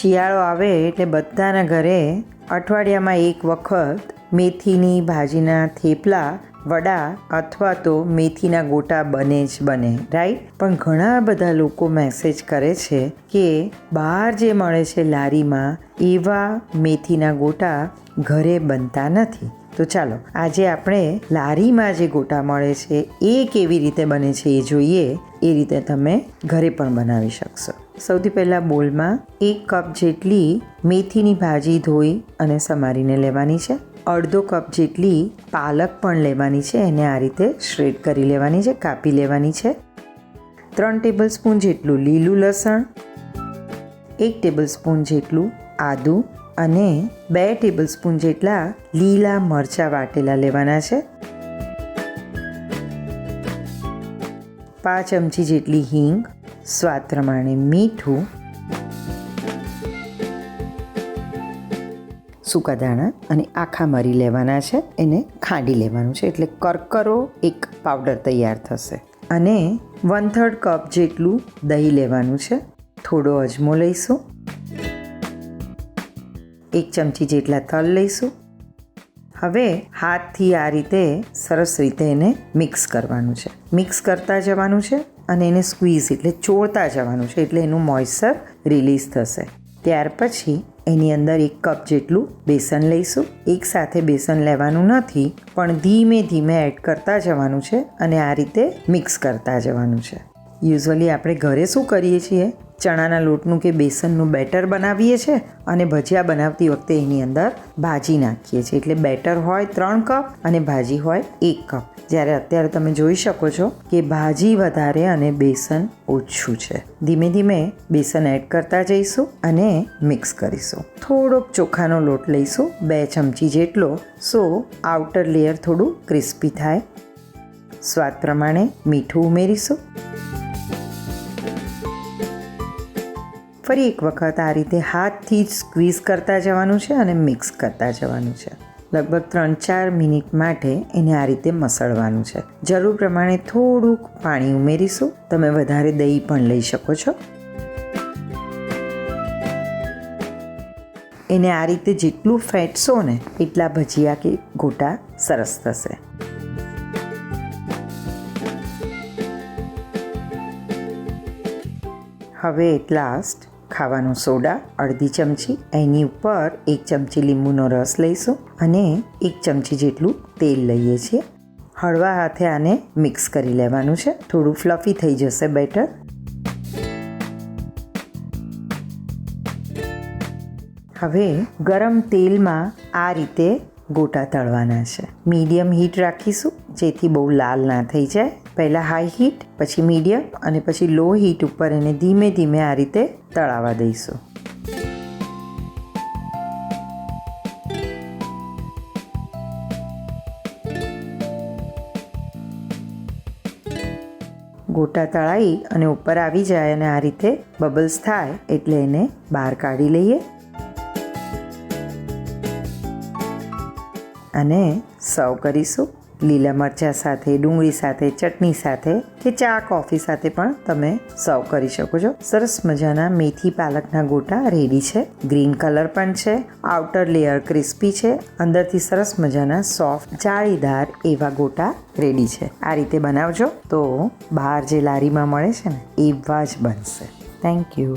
શિયાળો આવે એટલે બધાના ઘરે અઠવાડિયામાં એક વખત મેથીની ભાજીના થેપલા, વડા અથવા તો મેથીના ગોટા બને જ બને રાઈટ પણ ઘણા બધા લોકો મેસેજ કરે છે કે બહાર જે મળે છે લારીમાં, એવા મેથીના ગોટા ઘરે બનતા નથી. તો ચાલો, આજે આપણે લારીમાં જે ગોટા મળે છે, એ કેવી રીતે બને છે એ જોઈએ. એ રીતે તમે ઘરે પણ બનાવી શકશો. સૌથી પહેલાં બોલમાં એક કપ જેટલી મેથીની ભાજી ધોઈ અને સમારીને લેવાની છે. અડધો કપ જેટલી પાલક પણ લેવાની છે. એને આ રીતે શ્રેડ કરી લેવાની છે, કાપી લેવાની છે. ત્રણ ટેબલ સ્પૂન જેટલું લીલું લસણ, એક ટેબલ સ્પૂન જેટલું આદું અને બે ટેબલ સ્પૂન જેટલા લીલા મરચાં વાટેલા લેવાના છે. પાંચ ચમચી જેટલી હિંગ સ્વાદ પ્રમાણે મીઠું, સૂકા દાણા અને આખા મરી લેવાના છે. એને ખાંડી લેવાનું છે. એટલે કરકરો એક પાવડર તૈયાર થશે. અને વન થર્ડ કપ જેટલું દહીં લેવાનું છે. થોડો અજમો લઈશું. એક ચમચી જેટલા તલ લઈશું. હવે હાથથી આ રીતે સરસ રીતે એને મિક્સ કરવાનું છે. મિક્સ કરતા જવાનું છે અને એને સ્ક્વીઝ એટલે ચોળતા જવાનું છે એટલે એનું મોઇસ્ચર રિલીઝ થશે. ત્યાર પછી એની અંદર એક કપ જેટલું બેસન લઈશું. એક સાથે બેસન લેવાનું નથી, પણ ધીમે ધીમે એડ કરતા જવાનું છે અને આ રીતે મિક્સ કરતા જવાનું છે. યુઝઅલી આપણે ઘરે શું કરીએ છીએ? ચણાના લોટનું કે બેસનનું બેટર બનાવીએ છીએ અને ભજીયા બનાવતી વખતે એની અંદર ભાજી નાખીએ છીએ. એટલે બેટર હોય ત્રણ કપ અને ભાજી હોય એક કપ. જ્યારે અત્યારે તમે જોઈ શકો છો કે ભાજી વધારે અને બેસન ઓછું છે. ધીમે ધીમે બેસન એડ કરતા જઈશું અને મિક્સ કરીશું. થોડોક ચોખાનો લોટ લઈશું, બે ચમચી જેટલો, સો આઉટર લેયર થોડું ક્રિસ્પી થાય. સ્વાદ પ્રમાણે મીઠું ઉમેરીશું. ફરી એક વખત આ રીતે હાથથી જ સ્ક્વીઝ કરતા જવાનું છે અને મિક્સ કરતા જવાનું છે. લગભગ ત્રણ ચાર મિનિટ માટે એને આ રીતે મસળવાનું છે. જરૂર પ્રમાણે થોડુંક પાણી ઉમેરીશું. તમે વધારે દહીં પણ લઈ શકો છો. એને આ રીતે જેટલું ફેટશો ને એટલા ભજીયા કે ગોટા સરસ થશે. હવે એટ લાસ્ટ ખાવાનો સોડા, અડધી ચમચી એની ઉપર એક ચમચી લીંબુનો રસ લઈશું અને એક ચમચી જેટલું તેલ લઈએ છીએ. હળવા હાથે આને મિક્સ કરી લેવાનું છે. થોડું ફ્લફી થઈ જશે બેટર. હવે ગરમ તેલમાં આ રીતે ગોટા તળવાના છે. મીડિયમ હીટ રાખીશું, જેથી બહુ લાલ ના થઈ જાય. પહેલાં હાઈ હીટ પછી મીડિયમ અને પછી લો હીટ ઉપર એને ધીમે ધીમે આ રીતે તળાવા દઈશું. ગોટા તળાઈ અને ઉપર આવી જાય અને આ રીતે બબલ્સ થાય એટલે એને બહાર કાઢી લઈએ. અને સર્વ કરીશું. લીલા મરચાં સાથે, ડુંગળી સાથે, ચટણી સાથે કે ચા, કોફી સાથે પણ તમે સર્વ કરી શકો છો. સરસ મજાના મેથી પાલકના ગોટા રેડી છે. ગ્રીન કલર પણ છે. આઉટર લેયર ક્રિસ્પી છે. અંદરથી સરસ મજાના સોફ્ટ જાળીદાર એવા ગોટા રેડી છે. આ રીતે બનાવજો તો બહાર જે લારીમાં મળે છે ને, એવા જ બનશે. Thank you